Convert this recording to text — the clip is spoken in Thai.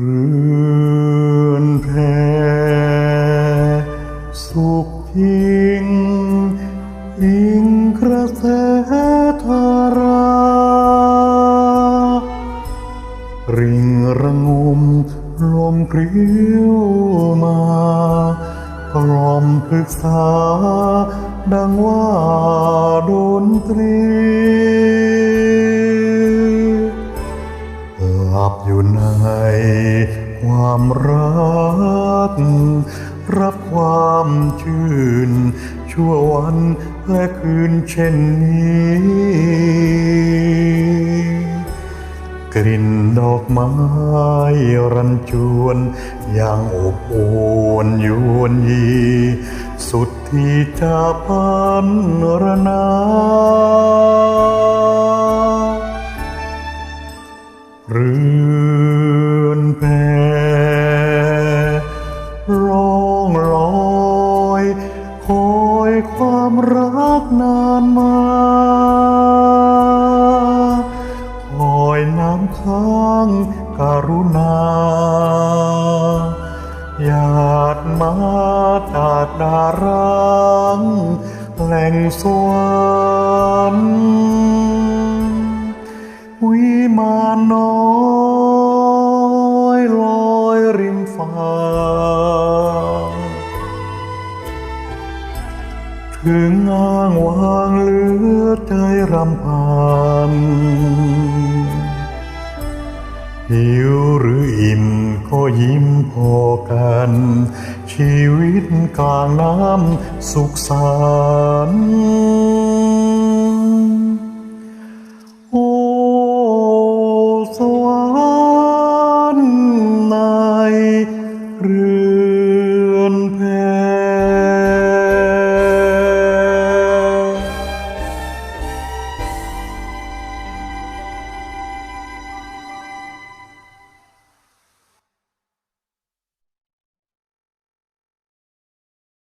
เรือนแพสุขยิ่งอิงกระแสธาราริงระงมลมกริ้วมากล่อมปรึกษาดังว่าดนตรี บอยู่ในความรัก รับความชื่น ชั่ววันและคืนเช่นนี้ กลิ่นดอกไม้รันจวนอย่างอบอวนยวนยี สุดที่จะพันรนา กนานมาคอยน้ำค้างกรุณาหยาดมาตาดารังแหล่งสวา ถึงอ้างวางเหลือใจรำพันหิวหรืออิ่มก็ยิ้มพอกัน ชีวิตกลางน้ำสุขสันต์